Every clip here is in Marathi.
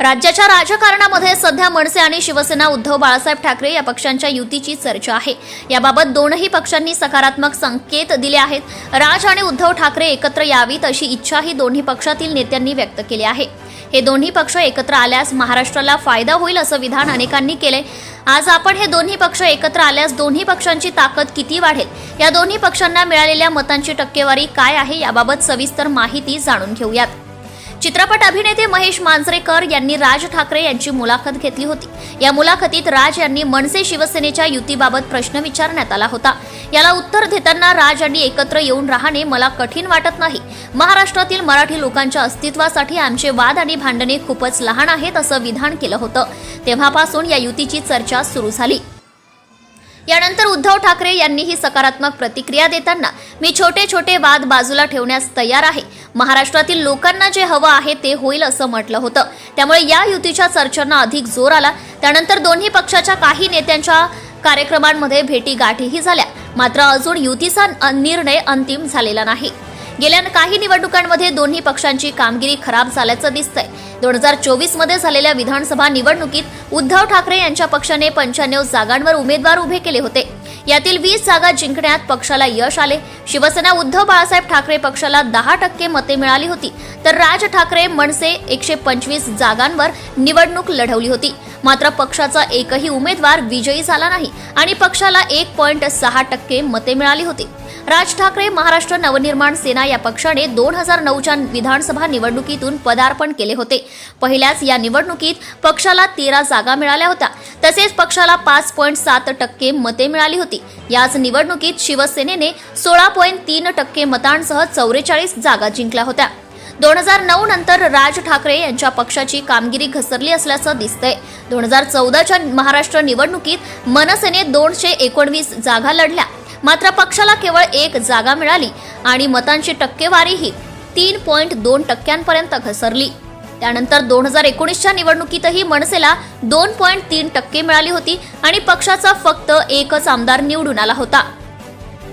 राज्याच्या राजकारणामध्ये सध्या मनसे आणि शिवसेना उद्धव बाळासाहेब ठाकरे या पक्षांच्या युतीची चर्चा आहे. याबाबत दोनही पक्षांनी सकारात्मक संकेत दिले आहेत. राज आणि उद्धव ठाकरे एकत्र यावीत अशी इच्छाही दोन्ही पक्षातील नेत्यांनी व्यक्त केली आहे. हे दोन्ही पक्ष एकत्र आल्यास महाराष्ट्राला फायदा होईल असं विधान अनेकांनी केले आज आपण हे दोन्ही पक्ष एकत्र आल्यास दोन्ही पक्षांची ताकद किती वाढेल? या दोन्ही पक्षांना मिळालेल्या मतांची टक्केवारी काय आहे? याबाबत सविस्तर माहिती जाणून घेऊयात. चित्रपट अभिनेते महेश मांजरेकर यांनी राज ठाकरे यांची मुलाखत घेतली होती. या मुलाखतीत राज यांनी मनसे शिवसेनेच्या युतीबाबत प्रश्न विचारण्यात आला होता. याला उत्तर देताना राज यांनी एकत्र येऊन राहणे मला कठीण वाटत नाही. महाराष्ट्रातील मराठी लोकांच्या अस्तित्वासाठी आमचे वाद आणि भांडणे खूपच लहान आहेत असं विधान केलं होतं. तेव्हापासून या युतीची चर्चा सुरू झाली. यानंतर उद्धव ठाकरे यांनीही सकारात्मक प्रतिक्रिया देताना मी छोटे छोटे वाद बाजूला ठेवण्यास तयार आहे. महाराष्ट्रातील लोकांना जे हवं आहे ते होईल असं म्हटलं होतं. त्यामुळे या युतीच्या चर्चांना अधिक जोर आला. त्यानंतर दोन्ही पक्षाच्या काही नेत्यांच्या कार्यक्रमांमध्ये भेटी गाठीही झाल्या. मात्र अजून युतीचा निर्णय अंतिम झालेला नाही. गेल्या काही निवडणुकांमध्ये दोन्ही पक्षांची कामगिरी खराब झाल्याचं दिसतंय. दोन हजार चोवीसमध्ये झालेल्या विधानसभा निवडणुकीत उद्धव ठाकरे यांच्या पक्षाने पंच्याण्णव जागांवर उमेदवार उभे केले होते. यातील वीस जागा जिंकण्यात पक्षाला यश आले. शिवसेना उद्धव बाळासाहेब ठाकरे पक्षाला दहा टक्के मते मिळाली होती. तर राज ठाकरे मनसे एकशे पंचवीस जागांवर निवडणूक लढवली होती. मात्र पक्षाचा एकही उमेदवार विजयी झाला नाही आणि पक्षाला एक पॉईंट सहा टक्के मते मिळाली होती. राज ठाकरे महाराष्ट्र नवनिर्माण सेना या पक्षाने दोन हजार नऊच्या विधानसभा निवडणुकीतून पदार्पण केले होते. पहिल्याच या निवडणुकीत पक्षाला तेरा जागा मिळाल्या होत्या. तसेच पक्षाला पाच पॉईंट सात टक्के मते मिळाली होती. याच निवडणुकीत शिवसेनेने सोळा पॉईंट तीन टक्के मतांसह चौवेचाळीस जागा जिंकल्या होत्या. दोन हजार नऊ नंतर राज ठाकरे यांच्या पक्षाची कामगिरी घसरली असल्याचं दिसतंय. दोन हजार चौदाच्या महाराष्ट्र निवडणुकीत मनसेने दोनशे एकोणवीस जागा लढल्या. मात्र पक्षाला केवळ एक जागा मिळाली आणि मतांची टक्केवारीही तीन पॉईंट दोन टक्क्यांपर्यंत घसरली. त्यानंतर दोन हजार एकोणीसच्या निवडणुकीतही मनसेला दोन पॉईंट तीन टक्के मिळाली होती आणि पक्षाचा फक्त एकच आमदार निवडून आला होता.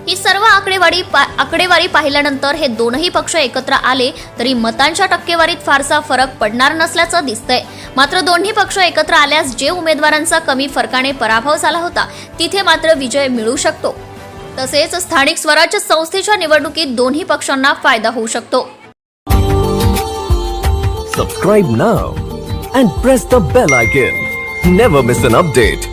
ही सर्व आकडेवारी पा- आकडेवारी पाहिल्यानंतर हे दोनही पक्ष एकत्र आले तरी मतांच्या टक्केवारीत फारसा फरक पडणार नसल्याचं दिसतंय. मात्र दोन्ही पक्ष एकत्र आल्यास जे उमेदवारांचा कमी फरकाने पराभव झाला होता तिथे मात्र विजय मिळू शकतो. तसेच स्थानिक स्वराज्य संस्थेच्या निवडणुकीत दोन्ही पक्षांना फायदा होऊ शकतो. Subscribe now and press the bell icon never miss an update